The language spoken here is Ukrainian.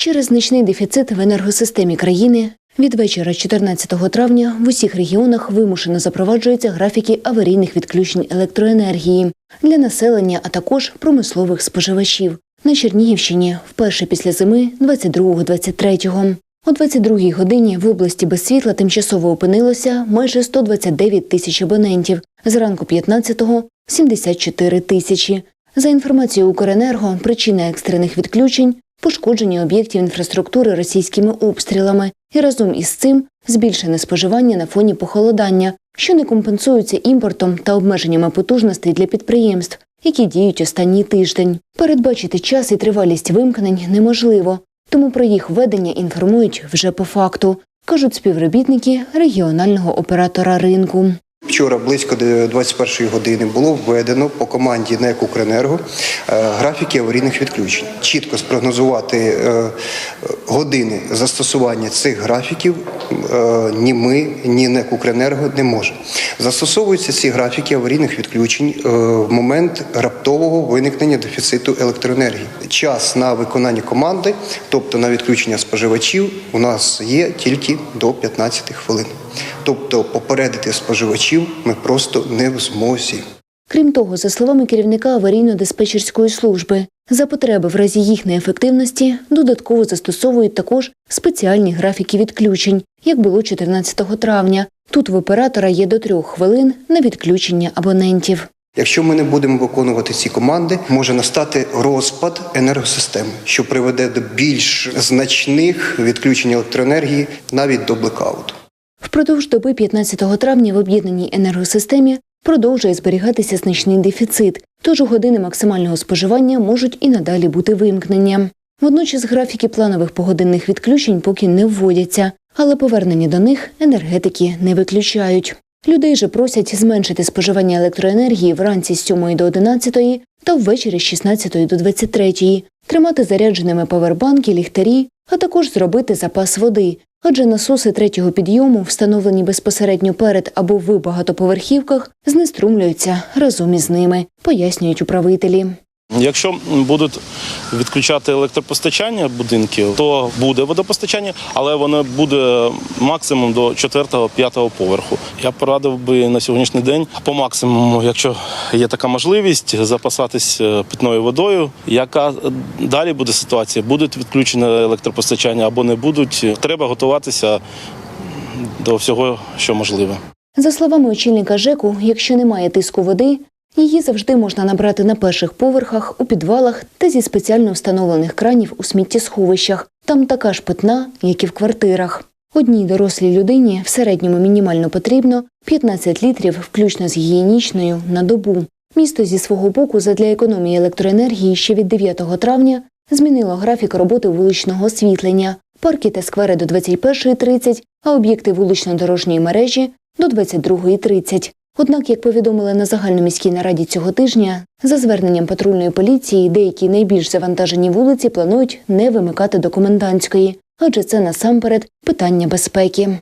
Через значний дефіцит в енергосистемі країни від вечора 14 травня в усіх регіонах вимушено запроваджуються графіки аварійних відключень електроенергії для населення, а також промислових споживачів. На Чернігівщині вперше після зими 22-23. О 22-й годині в області без світла тимчасово опинилося майже 129 тисяч абонентів. Зранку 15-го – 74 тисячі. За інформацією Укренерго, причина екстрених відключень – пошкодження об'єктів інфраструктури російськими обстрілами і разом із цим збільшене споживання на фоні похолодання, що не компенсується імпортом та обмеженнями потужностей для підприємств, які діють останній тиждень. Передбачити час і тривалість вимкнень неможливо, тому про їх введення інформують вже по факту, кажуть співробітники регіонального оператора ринку. Вчора близько 21-ї години було введено по команді НЕК «Укренерго» е, графіки аварійних відключень. Чітко спрогнозувати е, години застосування цих графіків е, ні ми, ні НЕК «Укренерго» не може. Застосовуються ці графіки аварійних відключень е, в момент раптового виникнення дефіциту електроенергії. Час на виконання команди, тобто на відключення споживачів, у нас є тільки до 15 хвилин. Тобто попередити споживачів ми просто не в змозі. Крім того, за словами керівника аварійно-диспетчерської служби, за потреби в разі їх неефективності додатково застосовують також спеціальні графіки відключень, як було 14 травня. Тут в оператора є до трьох хвилин на відключення абонентів. Якщо ми не будемо виконувати ці команди, може настати розпад енергосистеми, що приведе до більш значних відключень електроенергії, навіть до блекауту. Впродовж доби 15 травня в об'єднаній енергосистемі продовжує зберігатися значний дефіцит, тож у години максимального споживання можуть і надалі бути вимкнення. Водночас графіки планових погодинних відключень поки не вводяться, але повернення до них енергетики не виключають. Людей же просять зменшити споживання електроенергії вранці з 7 до 11 та ввечері з 16 до 23, тримати зарядженими павербанки, ліхтарі, а також зробити запас води, адже насоси третього підйому, встановлені безпосередньо перед або в багатоповерхівках, знеструмлюються разом із ними, пояснюють управителі. Якщо будуть відключати електропостачання будинків, то буде водопостачання, але воно буде максимум до 4-5 поверху. Я порадив би на сьогоднішній день по максимуму, якщо є така можливість, запасатись е, питною водою. Яка далі буде ситуація? Будуть відключені електропостачання або не будуть. Треба готуватися до всього, що можливе. За словами очільника ЖЕКу, якщо немає тиску води, її завжди можна набрати на перших поверхах, у підвалах та зі спеціально встановлених кранів у сміттєсховищах. Там така ж питна, як і в квартирах. Одній дорослій людині в середньому мінімально потрібно 15 літрів, включно з гігієнічною, на добу. Місто зі свого боку задля економії електроенергії ще від 9 травня змінило графік роботи вуличного освітлення. Парки та сквери до 21.30, а об'єкти вулично-дорожньої мережі до 22.30. Однак, як повідомили на загальноміській нараді цього тижня, за зверненням патрульної поліції деякі найбільш завантажені вулиці планують не вимикати до комендантської, адже це насамперед питання безпеки.